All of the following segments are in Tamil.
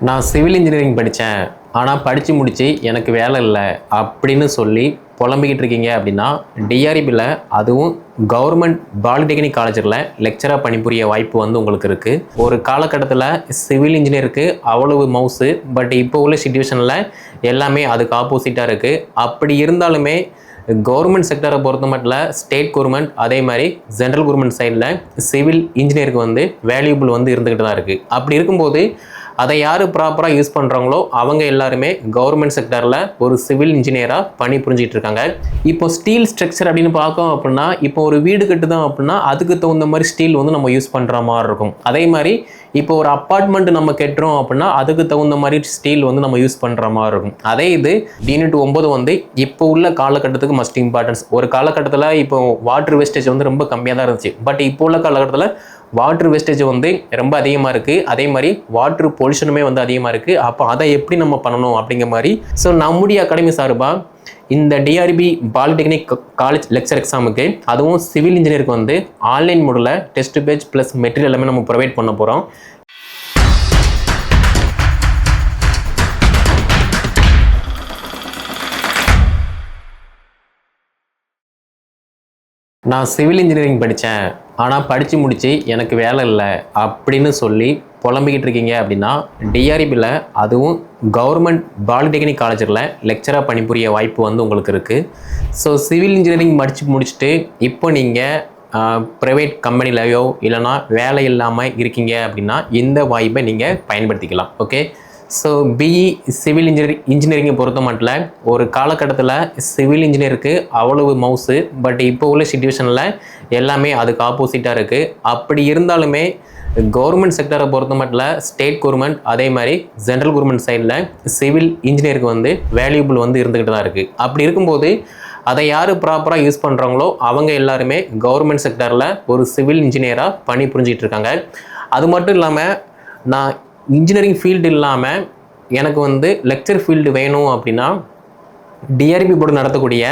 நான் சிவில் இன்ஜினியரிங் படித்தேன் ஆனால் படித்து முடித்து எனக்கு வேலை இல்லை அப்படின்னு சொல்லி புலம்பிக்கிட்டு இருக்கீங்க அப்படின்னா டிஆர்பியில் அதுவும் கவர்மெண்ட் பாலிடெக்னிக் காலேஜில் லெக்சராக பணிபுரிய வாய்ப்பு வந்து உங்களுக்கு இருக்குது ஒரு காலகட்டத்தில் சிவில் இன்ஜினியருக்கு அவ்வளவு மவுஸு பட் இப்போ உள்ள சுச்சுவேஷனில் எல்லாமே அதுக்கு ஆப்போசிட்டாக இருக்குது அப்படி இருந்தாலுமே கவர்மெண்ட் செக்டரை பொறுத்த மட்டும் ஸ்டேட் கவர்மெண்ட் அதே மாதிரி ஜென்ரல் கவர்மெண்ட் சைடில் சிவில் இன்ஜினியருக்கு வந்து வேல்யூபிள் வந்து இருந்துக்கிட்டு தான் இருக்குது அப்படி இருக்கும்போது அதை யார் ப்ராப்பராக யூஸ் பண்ணுறாங்களோ அவங்க எல்லாருமே கவர்மெண்ட் செக்டரில் ஒரு சிவில் இன்ஜினியராக பணி புரிஞ்சிட்டு இருக்காங்க. இப்போ ஸ்டீல் ஸ்ட்ரக்சர் அப்படின்னு பார்க்கோம் அப்படின்னா இப்போ ஒரு வீடு கட்டுதான் அப்படின்னா அதுக்கு தகுந்த மாதிரி ஸ்டீல் வந்து நம்ம யூஸ் பண்ணுற மாதிரி இருக்கும். அதே மாதிரி இப்போ ஒரு அப்பார்ட்மெண்ட் நம்ம கட்டுறோம் அப்படின்னா அதுக்கு தகுந்த மாதிரி ஸ்டீல் வந்து நம்ம யூஸ் பண்ணுற மாதிரி இருக்கும். அதே இது யூனிட் ஒம்பது வந்து இப்போ உள்ள காலகட்டத்துக்கு மஸ்ட் இம்பார்ட்டன்ஸ் ஒரு காலகட்டத்தில் இப்போ வாட்டர் வேஸ்டேஜ் வந்து ரொம்ப கம்மியாக தான் இருந்துச்சு. பட் இப்போ உள்ள காலகட்டத்தில் வாட்டர் வேஸ்டேஜ் வந்து ரொம்ப அதிகமாக இருக்குது அதே மாதிரி வாட்டர் பொல்யூஷனுமே வந்து அதிகமாக இருக்குது அப்போ அதை எப்படி நம்ம பண்ணணும் அப்படிங்கிற மாதிரி. ஸோ நம்முடைய அகாடமி சார்பாக இந்த டிஆர்பி பாலிடெக்னிக் காலேஜ் லெக்சர் எக்ஸாமுக்கு அதுவும் சிவில் இன்ஜினியருக்கு வந்து ஆன்லைன் மோடில் டெஸ்ட் பேஜ் ப்ளஸ் மெட்டீரியல் எல்லாமே நம்ம ப்ரொவைட் பண்ண போகிறோம் நான் சிவில் இன்ஜினியரிங் படித்தேன் ஆனால் படித்து முடித்து எனக்கு வேலை இல்லை அப்படின்னு சொல்லி புலம்பிக்கிட்டு இருக்கீங்க அப்படின்னா டிஆர்பியில் அதுவும் கவர்மெண்ட் பாலிடெக்னிக் காலேஜில் லெக்சராக பணிபுரிய வாய்ப்பு வந்து உங்களுக்கு இருக்குது ஸோ சிவில் இன்ஜினியரிங் படித்து முடிச்சுட்டு இப்போ நீங்கள் ப்ரைவேட் கம்பெனிலையோ இல்லைனா வேலை இல்லாமல் இருக்கீங்க அப்படின்னா இந்த வாய்ப்பை நீங்கள் பயன்படுத்திக்கலாம். Okay so BE civil engineering இன்ஜினியரிங்கை பொறுத்த மட்டும் ஒரு காலகட்டத்தில் சிவில் இன்ஜினியருக்கு அவ்வளவு மவுஸு பட் இப்போ உள்ள சுச்சுவேஷனில் எல்லாமே அதுக்கு ஆப்போசிட்டாக இருக்குது அப்படி இருந்தாலுமே கவர்மெண்ட் செக்டரை பொறுத்த மட்டும் ஸ்டேட் கவர்மெண்ட் அதே மாதிரி ஜென்ரல் கவர்மெண்ட் சைடில் சிவில் இன்ஜினியருக்கு வந்து வேல்யூபிள் வந்து இருந்துக்கிட்டு தான் இருக்குது அப்படி இருக்கும்போது அதை யார் ப்ராப்பராக யூஸ் பண்ணுறாங்களோ அவங்க எல்லாருமே கவர்மெண்ட் செக்டரில் ஒரு சிவில் இன்ஜினியராக பணி புரிஞ்சிகிட்டு இருக்காங்க. அது மட்டும் இல்லாமல் நான் இன்ஜினியரிங் ஃபீல்டு இல்லாமல் எனக்கு வந்து லெக்சர் ஃபீல்டு வேணும் அப்படின்னா டிஆர்பி போர்டு நடத்தக்கூடிய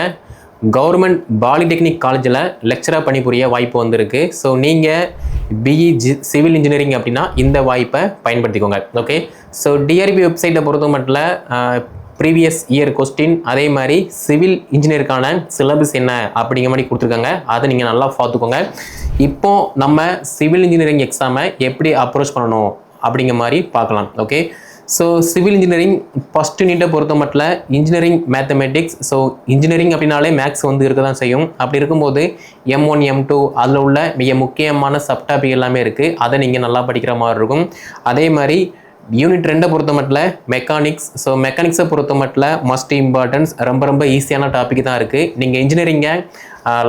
கவர்மெண்ட் பாலிடெக்னிக் காலேஜில் லெக்சராக பணிபுரிய வாய்ப்பு வந்திருக்கு. ஸோ நீங்கள் பிஇ ஜி சிவில் இன்ஜினியரிங் அப்படின்னா இந்த வாய்ப்பை பயன்படுத்திக்கோங்க. ஓகே ஸோ டிஆர்பி வெப்சைட்டை பொறுத்த மட்டும் ப்ரீவியஸ் இயர் கொஸ்டின் அதே மாதிரி சிவில் இன்ஜினியருக்கான சிலபஸ் என்ன அப்படிங்கிற மாதிரி கொடுத்துருக்காங்க. அதை நீங்கள் நல்லா பார்த்துக்கோங்க. இப்போ நம்ம சிவில் இன்ஜினியரிங் எக்ஸாமை எப்படி அப்ரோச் பண்ணணும்? அப்படிங்கிற மாதிரி பார்க்கலாம் okay so civil engineering first யூனிட்டை பொறுத்த மட்டும் இன்ஜினியரிங் மேத்தமெட்டிக்ஸ் ஸோ இன்ஜினியரிங் அப்படின்னாலே மேக்ஸ் வந்து இருக்க தான் செய்யும். அப்படி இருக்கும்போது எம் ஒன் எம் டூ அதில் உள்ள மிக முக்கியமான சப்டாபிக் எல்லாமே இருக்குது அதை நீங்கள் நல்லா படிக்கிற மாதிரி இருக்கும். அதே மாதிரி யூனிட் ரெண்டை பொறுத்த மட்டும் மெக்கானிக்ஸ் ஸோ மெக்கானிக்ஸை பொறுத்த மட்டும் மஸ்ட் இம்பார்ட்டன்ஸ் ரொம்ப ரொம்ப ஈஸியான டாபிக் தான் இருக்குது நீங்கள் இன்ஜினியரிங்கை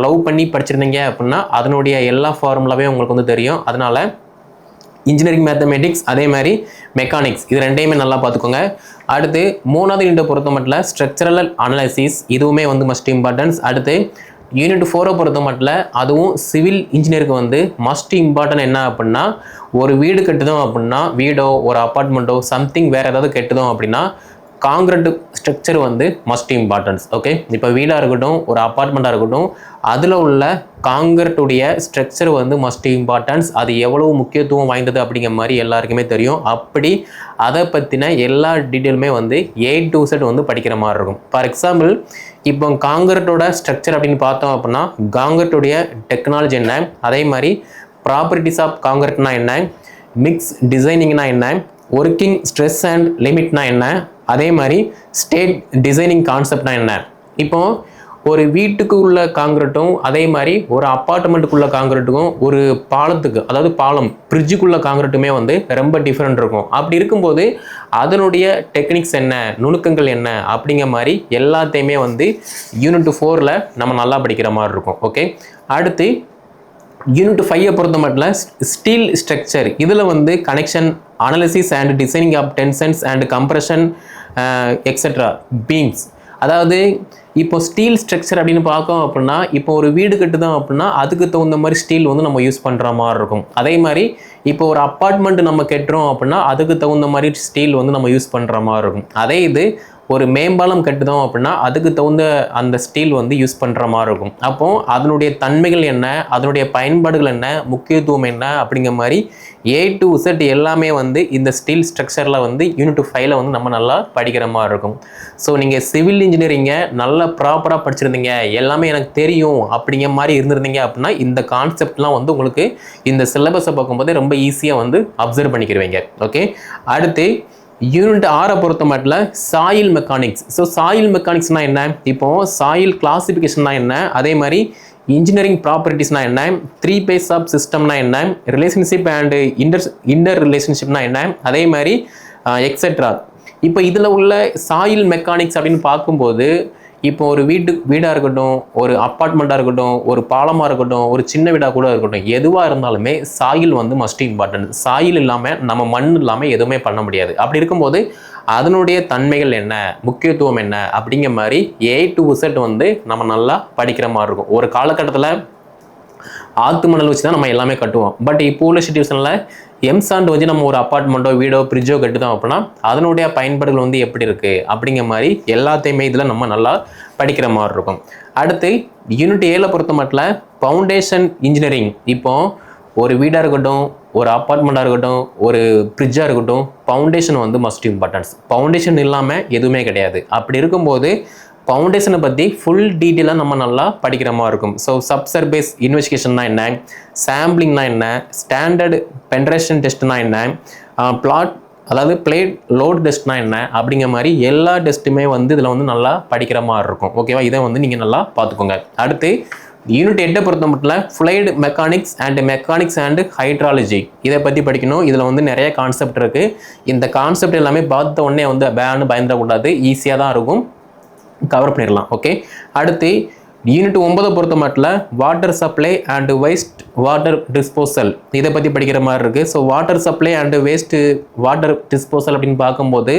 லவ் பண்ணி படிச்சிருந்தீங்க அப்படின்னா அதனுடைய எல்லா ஃபார்முலாவே உங்களுக்கு வந்து தெரியும். அதனால் இன்ஜினியரிங் மேத்தமெட்டிக்ஸ் அதே மாதிரி மெக்கானிக்ஸ் இது ரெண்டையுமே நல்லா பார்த்துக்கோங்க. அடுத்து மூணாவது யூனிட்டை பொறுத்த மட்டும் ஸ்ட்ரக்சரல் அனலைசிஸ் இதுவுமே வந்து மஸ்ட் இம்பார்ட்டன்ஸ் அடுத்து யூனிட் ஃபோரை பொறுத்த மட்டும் அதுவும் சிவில் இன்ஜினியருக்கு வந்து மஸ்ட் இம்பார்ட்டன் என்ன அப்படின்னா ஒரு வீடு கட்டுதோம் அப்படின்னா வீடோ ஒரு அப்பார்ட்மெண்ட்டோ சம்திங் வேறு ஏதாவது கட்டுதோம் அப்படின்னா காங்கிரட் ஸ்ட்ரக்சர் வந்து மஸ்ட் இம்பார்ட்டன்ஸ் ஓகே இப்போ வீடாக இருக்கட்டும் ஒரு அப்பார்ட்மெண்ட்டாக இருக்கட்டும் அதில் உள்ள காங்கிரட்டுடைய ஸ்ட்ரக்சர் வந்து மஸ்ட் இம்பார்ட்டன்ஸ் அது எவ்வளவு முக்கியத்துவம் வாய்ந்தது அப்படிங்கிற மாதிரி எல்லாருக்குமே தெரியும். அப்படி அதை பற்றின எல்லா டீட்டெயிலுமே வந்து ஏ டு செட் வந்து படிக்கிற மாதிரி இருக்கும். ஃபார் எக்ஸாம்பிள் இப்போ காங்கிரட்டோட ஸ்ட்ரக்சர் அப்படின்னு பார்த்தோம் அப்படின்னா காங்கிரட்டுடைய டெக்னாலஜி என்ன? அதே மாதிரி ப்ராப்பர்ட்டிஸ் ஆஃப் காங்கிரட்னா என்ன? மிக்ஸ் டிசைனிங்னா என்ன? ஒர்க்கிங் ஸ்ட்ரெஸ் அண்ட் லிமிட்னா என்ன? அதே மாதிரி ஸ்டேட் டிசைனிங் கான்செப்ட்னா என்ன? இப்போ ஒரு வீட்டுக்கு உள்ள காங்கிரட்டும் அதே மாதிரி ஒரு அப்பார்ட்மெண்ட்டுக்குள்ள காங்கிரட்டுக்கும் ஒரு பாலத்துக்கு அதாவது பாலம் பிரிட்ஜுக்குள்ள காங்கிரட்டுமே வந்து ரொம்ப டிஃப்ரெண்ட் இருக்கும். அப்படி இருக்கும்போது அதனுடைய டெக்னிக்ஸ் என்ன நுணுக்கங்கள் என்ன அப்படிங்கிற மாதிரி எல்லாத்தையுமே வந்து யூனிட் ஃபோரில் நம்ம நல்லா படிக்கிற மாதிரி இருக்கும். ஓகே அடுத்து யூனிட் ஃபைவை பொறுத்த மட்டும் ஸ்டீல் ஸ்ட்ரக்சர் இதில் வந்து connection analysis and designing of tensions and compression etcetera beams அதாவது இப்போ ஸ்டீல் ஸ்ட்ரக்சர் அப்படின்னு பார்க்கோம் அப்படின்னா இப்போ ஒரு வீடு கட்டுதோம் அப்படின்னா அதுக்கு தகுந்த மாதிரி ஸ்டீல் வந்து நம்ம யூஸ் பண்ணுற மாதிரி இருக்கும். அதே மாதிரி இப்போ ஒரு அப்பார்ட்மெண்ட் நம்ம கட்டுறோம் அப்படின்னா அதுக்கு தகுந்த மாதிரி ஸ்டீல் வந்து நம்ம யூஸ் பண்ணுற மாதிரி இருக்கும். அதே இது ஒரு மேம்பாலம் கட்டுதோம் அப்படின்னா அதுக்கு தகுந்த அந்த ஸ்டீல் வந்து யூஸ் பண்ணுற மாதிரி இருக்கும். அப்போ அதனுடைய தன்மைகள் என்ன? அதனுடைய பயன்பாடுகள் என்ன? முக்கியத்துவம் என்ன? அப்படிங்கிற மாதிரி ஏ டு Z எல்லாமே வந்து இந்த ஸ்டீல் ஸ்ட்ரக்சரில் வந்து யூனிட் ஃபைவ்ல வந்து நம்ம நல்லா படிக்கிற மாதிரி இருக்கும். ஸோ நீங்கள் சிவில் இன்ஜினியரிங்கை நல்லா ப்ராப்பராக படிச்சிருந்தீங்க. எல்லாமே எனக்கு தெரியும் அப்படிங்கிற மாதிரி இருந்திருந்தீங்க அப்படின்னா இந்த கான்செப்ட்லாம் வந்து உங்களுக்கு இந்த சிலபஸை பார்க்கும்போது ரொம்ப ஈஸியாக வந்து அப்சர்வ் பண்ணிக்கிடுவீங்க ஓகே அடுத்து யூனிட் ஆறை பொறுத்த மட்டும் சாயில் மெக்கானிக்ஸ் ஸோ சாயில் மெக்கானிக்ஸ்னால் என்ன? இப்போது சாயில் கிளாசிஃபிகேஷன்னா என்ன? அதே மாதிரி இன்ஜினியரிங் ப்ராப்பர்ட்டிஸ்னா என்ன? த்ரீ பேஸ் ஆஃப் சிஸ்டம்னா என்ன? ரிலேஷன்ஷிப் அண்டு இன்டர் இன்டர் ரிலேஷன்ஷிப்னா என்ன? அதே மாதிரி எக்ஸெட்ரா இப்போ இதில் உள்ள சாயில் மெக்கானிக்ஸ் அப்படின்னு பார்க்கும்போது இப்போ ஒரு வீட்டு வீடாக இருக்கட்டும் ஒரு அப்பார்ட்மெண்ட்டாக இருக்கட்டும் ஒரு பாலமாக இருக்கட்டும் ஒரு சின்ன வீடாக கூட இருக்கட்டும் எதுவாக இருந்தாலுமே சாயில் வந்து மஸ்ட் இம்பார்ட்டன்ட் சாயில் இல்லாமல் நம்ம மண் இல்லாமல் எதுவுமே பண்ண முடியாது. அப்படி இருக்கும்போது அதனுடைய தன்மைகள் என்ன? முக்கியத்துவம் என்ன? அப்படிங்கிற மாதிரி ஏ டு உசட் வந்து நம்ம நல்லா படிக்கிற மாதிரி இருக்கும். ஒரு காலகட்டத்தில் ஆத்து மணல் வச்சு தான் நம்ம எல்லாமே கட்டுவோம். பட் இப்போ உள்ள சுச்சுவேஷனில் எம்சாண்ட் வச்சு நம்ம ஒரு அப்பார்ட்மெண்ட்டோ வீடோ ஃப்ரிட்ஜோ கட்டுதோம் அப்படின்னா அதனுடைய பயன்பாடுகள் வந்து எப்படி இருக்குது அப்படிங்கிற மாதிரி எல்லாத்தையுமே இதில் நம்ம நல்லா படிக்கிற மாதிரி இருக்கும். அடுத்து யூனிட் ஏழை பொறுத்த மட்டும் ஃபவுண்டேஷன் இன்ஜினியரிங் இப்போ ஒரு வீடாக இருக்கட்டும் ஒரு அப்பார்ட்மெண்ட்டாக இருக்கட்டும் ஒரு ஃப்ரிட்ஜாக இருக்கட்டும் ஃபவுண்டேஷன் வந்து மஸ்ட் இம்பார்ட்டன்ஸ் ஃபவுண்டேஷன் இல்லாமல் எதுவுமே கிடையாது. அப்படி இருக்கும்போது ஃபவுண்டேஷனை பற்றி ஃபுல் டீட்டெயிலாக நம்ம நல்லா படிக்கிற மாதிரி இருக்கும். ஸோ சப்சர்பேஸ் இன்வெஸ்டிகேஷன்னா என்ன? சாம்பிளிங்னா என்ன? ஸ்டாண்டர்டு பென்ட்ரேஷன் டெஸ்ட்னா என்ன? பிளாட் அதாவது பிளேட் லோட் டெஸ்ட்னா என்ன? அப்படிங்கிற மாதிரி எல்லா டெஸ்ட்டுமே வந்து இதில் வந்து நல்லா படிக்கிற மாதிரி இருக்கும். ஓகேவா இதை வந்து நீங்கள் நல்லா பார்த்துக்கோங்க. அடுத்து யூனிட் எட்டை பொறுத்த மட்டும் fluid mechanics and mechanics and hydrology இதை பற்றி படிக்கணும். இதில் வந்து நிறைய கான்செப்ட் இருக்குது இந்த கான்செப்ட் எல்லாமே பார்த்த உடனே வந்து பேன்னு பயந்துடக்கூடாது. ஈஸியாக தான் இருக்கும். கவர் பண்ணிடலாம் ஓகே அடுத்து யூனிட் ஒன்பதை பொறுத்த மட்டும் water supply and waste water disposal இதை பற்றி படிக்கிற மாதிரி இருக்குது so water supply and waste water disposal அப்படின்னு பார்க்கும்போது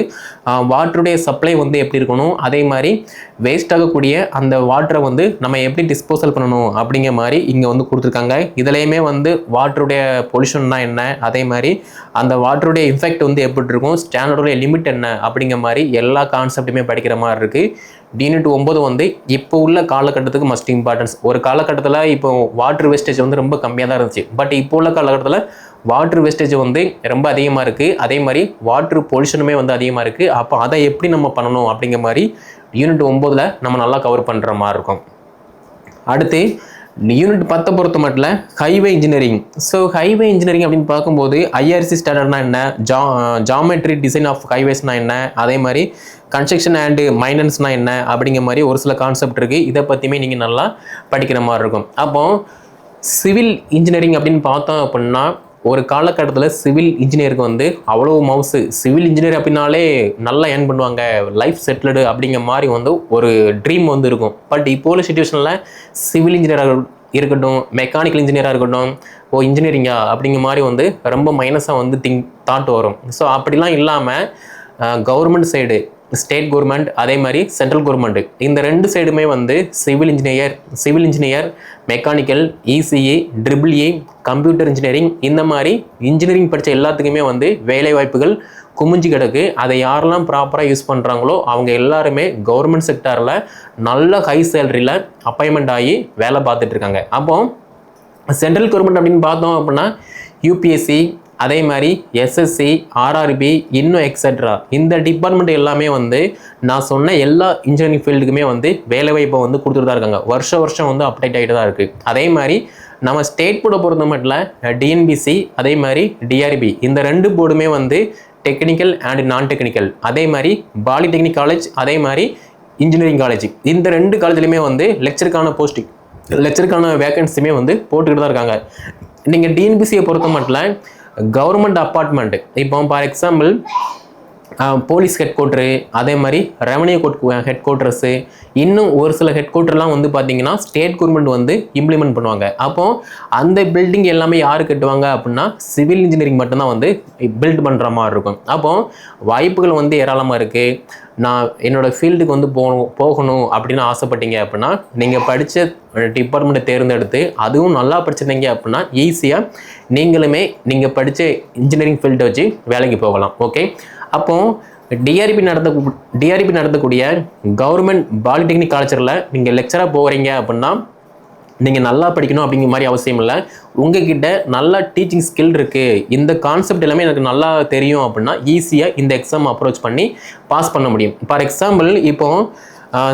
வாட்டருடைய சப்ளை வந்து எப்படி இருக்கணும்? அதே மாதிரி வேஸ்ட் ஆகக்கூடிய அந்த வாட்டரை வந்து நம்ம எப்படி டிஸ்போசல் பண்ணணும்? அப்படிங்கிற மாதிரி இங்கே வந்து கொடுத்துருக்காங்க. இதுலேயுமே வந்து வாட்டருடைய பொல்யூஷன்னா என்ன? அதே மாதிரி அந்த வாட்டருடைய இஃபெக்ட் வந்து எப்படி இருக்கும்? ஸ்டாண்டர்டுடைய லிமிட் என்ன? அப்படிங்கிற மாதிரி எல்லா கான்செப்ட்டுமே படிக்கிற மாதிரி இருக்குது டியூனிட் ஒம்பது வந்து இப்போ உள்ள காலகட்டத்துக்கு மஸ்ட் இம்பார்ட்டன்ஸ் ஒரு காலகட்டத்தில் இப்போ வாட்டர் வேஸ்டேஜ் வந்து ரொம்ப கம்மியாக தான் இருந்துச்சு. பட் இப்போ உள்ள காலகட்டத்தில் வாட்டர் வேஸ்டேஜ் வந்து ரொம்ப அதிகமாக இருக்குது அதே மாதிரி வாட்டர் பொல்யூஷனுமே வந்து அதிகமாக இருக்குது அப்போ அதை எப்படி நம்ம பண்ணணும் அப்படிங்கிற மாதிரி யூனிட் ஒம்போதில் நம்ம நல்லா கவர் பண்ணுற மாதிரி இருக்கும். அடுத்து யூனிட் பத்தை பொறுத்த மட்டும் highway engineering so highway engineering அப்படின்னு பார்க்கும்போது ஐஆர்சி ஸ்டாண்டர்ட்னா என்ன? ஜா ஜாமெட்ரி டிசைன் ஆஃப் ஹைவேஸ்னா என்ன? அதே மாதிரி கன்ஸ்ட்ரக்ஷன் அண்டு மைனன்ஸ்னா என்ன? அப்படிங்கிற மாதிரி ஒரு சில கான்செப்ட் இருக்குது இதை பற்றியுமே நீங்கள் நல்லா படிக்கிற மாதிரி இருக்கும். அப்போ சிவில் இன்ஜினியரிங் அப்படின்னு பார்த்தோம் அப்படின்னா ஒரு காலகட்டத்தில் சிவில் இன்ஜினியருக்கு வந்து அவ்வளோ மவுசு சிவில் இன்ஜினியர் அப்படின்னாலே நல்லா ஏர்ன் பண்ணுவாங்க. லைஃப் செட்டில்டு அப்படிங்கிற மாதிரி வந்து ஒரு ட்ரீம் வந்து இருக்கும். பட் இப்போ உள்ள சுச்சுவேஷனில் சிவில் இன்ஜினியராக இருக்கட்டும் மெக்கானிக்கல் இன்ஜினியராக இருக்கட்டும் ஓ இன்ஜினியரிங்கா அப்படிங்கிற மாதிரி வந்து ரொம்ப மைனஸாக வந்து திங்க் தாட் வரும். ஸோ அப்படிலாம் இல்லாமல் கவர்மெண்ட் சைடு ஸ்டேட் கவர்மெண்ட் அதே மாதிரி சென்ட்ரல் கவர்மெண்ட். இந்த ரெண்டு சைடுமே வந்து civil engineer civil engineer mechanical ECE triple E computer engineering இந்த மாதிரி இன்ஜினியரிங் படித்த எல்லாத்துக்குமே வந்து வேலை வாய்ப்புகள் குமிஞ்சு கிடக்கு. அதை யாரெல்லாம் ப்ராப்பராக யூஸ் பண்ணுறாங்களோ அவங்க எல்லாருமே கவர்மெண்ட் செக்டாரில் நல்ல ஹை சேலரியில் அப்பாயின்மெண்ட் ஆகி வேலை பார்த்துட்ருக்காங்க அப்போது அப்போ சென்ட்ரல் கவர்மெண்ட் அப்படின்னு பார்த்தோம் அப்படின்னா யூபிஎஸ்சி அதே மாதிரி எஸ்எஸ்சி ஆர்ஆர்பி இன்னும் எக்ஸெட்ரா இந்த டிபார்ட்மெண்ட் எல்லாமே வந்து நான் சொன்ன எல்லா இன்ஜினியரிங் ஃபீல்டுக்குமே வந்து வேலைவாய்ப்பை வந்து கொடுத்துட்டு தான் இருக்காங்க. வருஷம் வருஷம் வந்து அப்டேட் ஆகிட்டு தான் இருக்குது அதே மாதிரி நம்ம ஸ்டேட் போர்டை பொறுத்த மட்டும் டிஎன்பிசி அதே மாதிரி டிஆர்பி இந்த ரெண்டு போர்டுமே வந்து டெக்னிக்கல் அண்ட் நான் டெக்னிக்கல் அதே மாதிரி பாலிடெக்னிக் காலேஜ் அதே மாதிரி இன்ஜினியரிங் காலேஜ் இந்த ரெண்டு காலேஜ்லையுமே வந்து லெக்சருக்கான போஸ்டிங் லெக்சருக்கான வேகன்சியுமே வந்து போட்டுக்கிட்டு தான் இருக்காங்க. நீங்கள் டிஎன்பிசியை பொறுத்த மட்டும் கவர்மெண்ட் அப்பார்ட்மெண்ட்டு இப்போ for example police head quarter அதே மாதிரி ரெவன்யூ கோட் ஹெட் குவார்ட்டர்ஸு இன்னும் ஒரு சில ஹெட் குவார்ட்டர்லாம் வந்து பார்த்தீங்கன்னா ஸ்டேட் கவர்மெண்ட் வந்து இம்ப்ளிமெண்ட் பண்ணுவாங்க. அப்போ அந்த பில்டிங் எல்லாமே யார் கட்டுவாங்க அப்படின்னா சிவில் இன்ஜினியரிங் மட்டும்தான் வந்து பில்ட் பண்ணுற மாதிரி இருக்கும். அப்போ வாய்ப்புகள் வந்து ஏராளமாக இருக்குது நான் என்னோடய ஃபீல்டுக்கு வந்து போகணும் போகணும் அப்படின்னு ஆசைப்பட்டீங்க அப்படின்னா நீங்கள் படித்த டிபார்ட்மெண்ட்டை தேர்ந்தெடுத்து அதுவும் நல்லா படிச்சிருந்தீங்க அப்படின்னா ஈஸியாக நீங்களுமே நீங்கள் படித்த இன்ஜினியரிங் ஃபீல்டை வச்சு வேலைக்கு போகலாம். ஓகே அப்போ டிஆர்பி நடத்த டிஆர்பி நடத்தக்கூடிய கவர்மெண்ட் பாலிடெக்னிக் காலேஜரில் நீங்கள் லெக்சராக போகிறீங்க அப்படின்னா நீங்கள் நல்லா படிக்கணும் அப்படிங்கிற மாதிரி அவசியம் இல்லை. உங்ககிட்ட நல்லா டீச்சிங் ஸ்கில் இருக்குது இந்த கான்செப்ட் எல்லாமே எனக்கு நல்லா தெரியும் அப்படின்னா ஈஸியாக இந்த எக்ஸாம் அப்ரோச் பண்ணி பாஸ் பண்ண முடியும். ஃபார் எக்ஸாம்பிள் இப்போது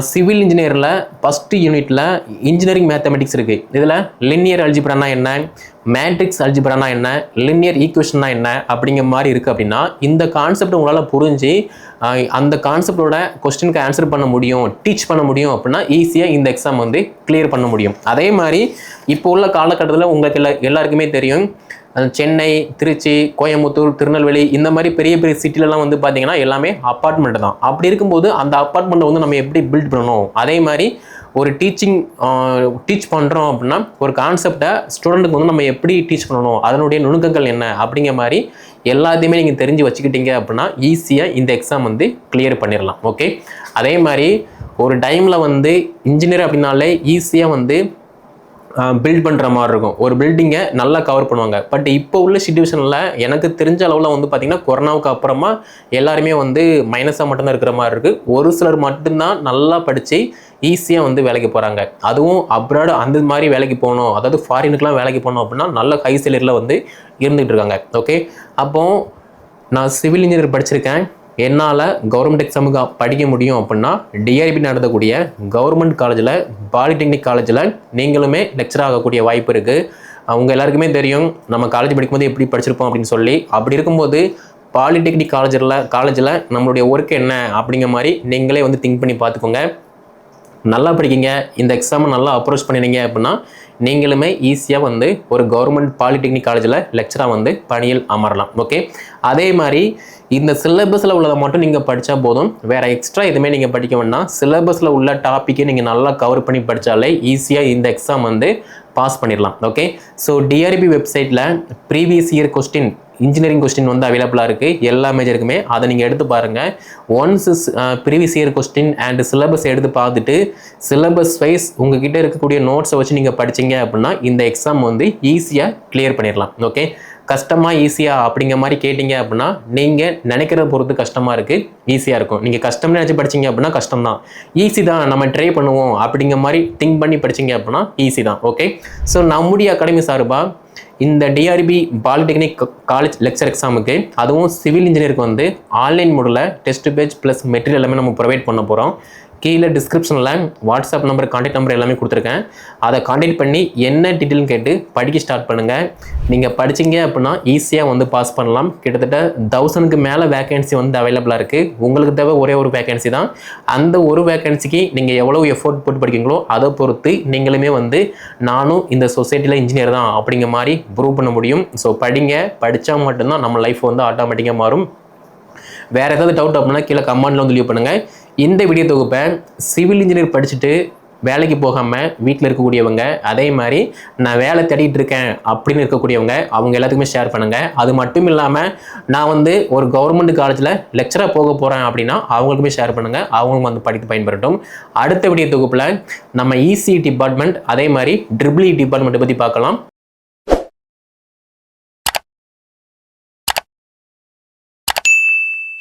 சிவில் இன்ஜினியரில் ஃபஸ்ட்டு யூனிட்டில் இன்ஜினியரிங் மேத்தமெட்டிக்ஸ் இருக்குது இதில் லினியர் அல்ஜிப்ரானா என்ன? மேட்ரிக்ஸ் அல்ஜிப்ரானா என்ன? லினியர் ஈக்குவேஷன்னா என்ன? அப்படிங்கிற மாதிரி இருக்குது அப்படின்னா இந்த கான்செப்ட் உங்களால் புரிஞ்சு அந்த கான்செப்டோட கொஸ்டினுக்கு ஆன்சர் பண்ண முடியும் டீச் பண்ண முடியும் அப்படின்னா ஈஸியாக இந்த எக்ஸாம் வந்து கிளியர் பண்ண முடியும். அதே மாதிரி இப்போ உள்ள காலகட்டத்தில் உங்களுக்கு எல்லா எல்லாருக்குமே தெரியும் சென்னை திருச்சி கோயம்புத்தூர் திருநெல்வேலி இந்த மாதிரி பெரிய பெரிய சிட்டிலலாம் வந்து பார்த்தீங்கன்னா எல்லாமே அப்பார்ட்மெண்ட் தான். அப்படி இருக்கும்போது அந்த அப்பார்ட்மெண்ட்டை வந்து நம்ம எப்படி பில்ட் பண்ணணும்? அதே மாதிரி ஒரு டீச்சிங் டீச் பண்ணுறோம் அப்படின்னா ஒரு கான்செப்டை ஸ்டூடெண்ட்டுக்கு வந்து நம்ம எப்படி டீச் பண்ணணும்? அதனுடைய நுணுக்கங்கள் என்ன? அப்படிங்கிற மாதிரி எல்லாத்தையுமே நீங்கள் தெரிஞ்சு வச்சுக்கிட்டீங்க அப்படின்னா ஈஸியாக இந்த எக்ஸாம் வந்து கிளியர் பண்ணிடலாம். ஓகே அதே மாதிரி ஒரு டைமில் வந்து இன்ஜினியர் அப்படின்னாலே ஈஸியாக வந்து பில்ட் பண்ணுற மாதிரி இருக்கும். ஒரு பில்டிங்கை நல்லா கவர் பண்ணுவாங்க. பட் இப்போ உள்ள சுச்சுவேஷனில் எனக்கு தெரிஞ்ச அளவில் வந்து பார்த்திங்கன்னா கொரோனாவுக்கு அப்புறமா எல்லாருமே வந்து மைனஸாக மட்டும்தான் இருக்கிற மாதிரி இருக்குது ஒரு சிலர் மட்டும்தான் நல்லா படித்து ஈஸியாக வந்து வேலைக்கு போகிறாங்க அதுவும் அப்ராடு அந்த மாதிரி வேலைக்கு போகணும். அதாவது ஃபாரினுக்குலாம் வேலைக்கு போகணும் அப்படின்னா நல்ல ஹை சேலரியில் வந்து இருந்துகிட்டு இருக்காங்க. ஓகே அப்போது நான் சிவில் இன்ஜினியர் படிச்சிருக்கேன். என்னால் கவர்மெண்ட் எக்ஸாமுக்கு படிக்க முடியும் அப்படின்னா டிஆர்பி நடத்தக்கூடிய கவர்மெண்ட் காலேஜில் பாலிடெக்னிக் காலேஜில் நீங்களுமே லெக்சர் ஆகக்கூடிய வாய்ப்பு இருக்குது அவங்க எல்லாருக்குமே தெரியும் நம்ம காலேஜ் படிக்கும்போது எப்படி படிச்சிருப்போம் அப்படின்னு சொல்லி. அப்படி இருக்கும்போது பாலிடெக்னிக் காலேஜில் காலேஜில் நம்மளுடைய ஒர்க் என்ன அப்படிங்கிற மாதிரி நீங்களே வந்து திங்க் பண்ணி பார்த்துக்கோங்க. நல்லா படிக்கிங்க இந்த எக்ஸாமை நல்லா அப்ரோச் பண்ணினீங்க அப்படின்னா நீங்களுமே ஈஸியாக வந்து ஒரு கவர்மெண்ட் பாலிடெக்னிக் காலேஜில் லெக்சராக வந்து பணியில் அமரலாம். ஓகே அதே மாதிரி இந்த சிலபஸில் உள்ளதை மட்டும் நீங்கள் படித்தா போதும். வேறு எக்ஸ்ட்ரா எதுவுமே நீங்கள் படிக்க வேண்டாம். சிலபஸில் உள்ள டாப்பிக்கை நீங்கள் நல்லா கவர் பண்ணி படித்தாலே ஈஸியாக இந்த எக்ஸாம் வந்து பாஸ் பண்ணிடலாம். ஓகே ஸோ டிஆர்பி வெப்சைட்டில் previous year question engineering question வந்து அவைலபிளாக இருக்குது எல்லா மேஜருக்குமே அதை நீங்கள் எடுத்து பாருங்கள் once previous year question and syllabus எடுத்து பார்த்துட்டு சிலபஸ் வைஸ் உங்ககிட்ட இருக்கக்கூடிய நோட்ஸை வச்சு நீங்கள் படிச்சீங்க அப்படின்னா இந்த எக்ஸாம் வந்து ஈஸியாக கிளியர் பண்ணிடலாம். ஓகே கஷ்டமாக ஈஸியாக அப்படிங்கிற மாதிரி கேட்டிங்க அப்படின்னா நீங்கள் நினைக்கிறத பொறுத்து கஷ்டமாக இருக்குது ஈஸியாக இருக்கும். நீங்கள் கஷ்டம்னு நினச்சி படிச்சீங்க அப்படின்னா கஷ்டம் தான் ஈஸி தான் நம்ம ட்ரை பண்ணுவோம் அப்படிங்கிற மாதிரி திங்க் பண்ணி படிச்சீங்க அப்படின்னா ஈஸி தான் ஓகே ஸோ நம்முடைய அகாடமி சார்பாக இந்த டிஆர்பி பாலிடெக்னிக் காலேஜ் லெக்சர் எக்ஸாமுக்கு அதுவும் சிவில் இன்ஜினியருக்கு வந்து ஆன்லைன் மோடில் டெஸ்ட் பேஜ் ப்ளஸ் மெட்டீரியல் எல்லாமே நம்ம ப்ரொவைட் பண்ண போகிறோம் கீழே டிஸ்கிரிப்ஷனில் வாட்ஸ்அப் நம்பர் காண்டாக்ட் நம்பர் எல்லாமே கொடுத்துருக்கேன். அதை காண்டாக்ட் பண்ணி என்ன டீட்டெயில்னு கேட்டு படிக்க ஸ்டார்ட் பண்ணுங்கள் நீங்கள் படிச்சீங்க அப்படின்னா ஈஸியாக வந்து பாஸ் பண்ணலாம். கிட்டத்தட்ட தௌசண்ட்க்கு மேலே வேகன்சி வந்து அவைலபிளாக இருக்குது உங்களுக்கு தேவை ஒரே ஒரு வேகன்சி தான். அந்த ஒரு வேகன்சிக்கு நீங்கள் எவ்வளோ எஃபோர்ட் போட்டு படிக்கிறீங்களோ அதை பொறுத்து நீங்களுமே வந்து நானும் இந்த சொசைட்டியில் இன்ஜினியர் தான் அப்படிங்கிற மாதிரி ப்ரூவ் பண்ண முடியும். ஸோ படிங்க. படித்தா மட்டும்தான் நம்ம லைஃப் வந்து ஆட்டோமேட்டிக்காக மாறும். வேறு ஏதாவது டவுட் அப்படின்னா கீழே கமெண்ட்ல வந்து லீவ் பண்ணுங்கள் இந்த வீடியோ தொகுப்பை சிவில் இன்ஜினியர் படிச்சுட்டு வேலைக்கு போகாமல் வீட்டில் இருக்கக்கூடியவங்க அதே மாதிரி நான் வேலை தேடிட்டு இருக்கேன் அப்படின்னு இருக்கக்கூடியவங்க அவங்க எல்லாத்துக்குமே ஷேர் பண்ணுங்கள் அது மட்டும் இல்லாமல் நான் வந்து ஒரு கவர்மெண்ட் காலேஜில் லெக்சராக போக போகிறேன் அப்படின்னா அவங்களுக்குமே ஷேர் பண்ணுங்கள் அவங்களும் வந்து படித்து பயன்பெறட்டும். அடுத்த வீடியோ தொகுப்பில் நம்ம இசி டிபார்ட்மெண்ட் அதே மாதிரி ட்ரிபிள் டிபார்ட்மெண்ட்டை பற்றி பார்க்கலாம்.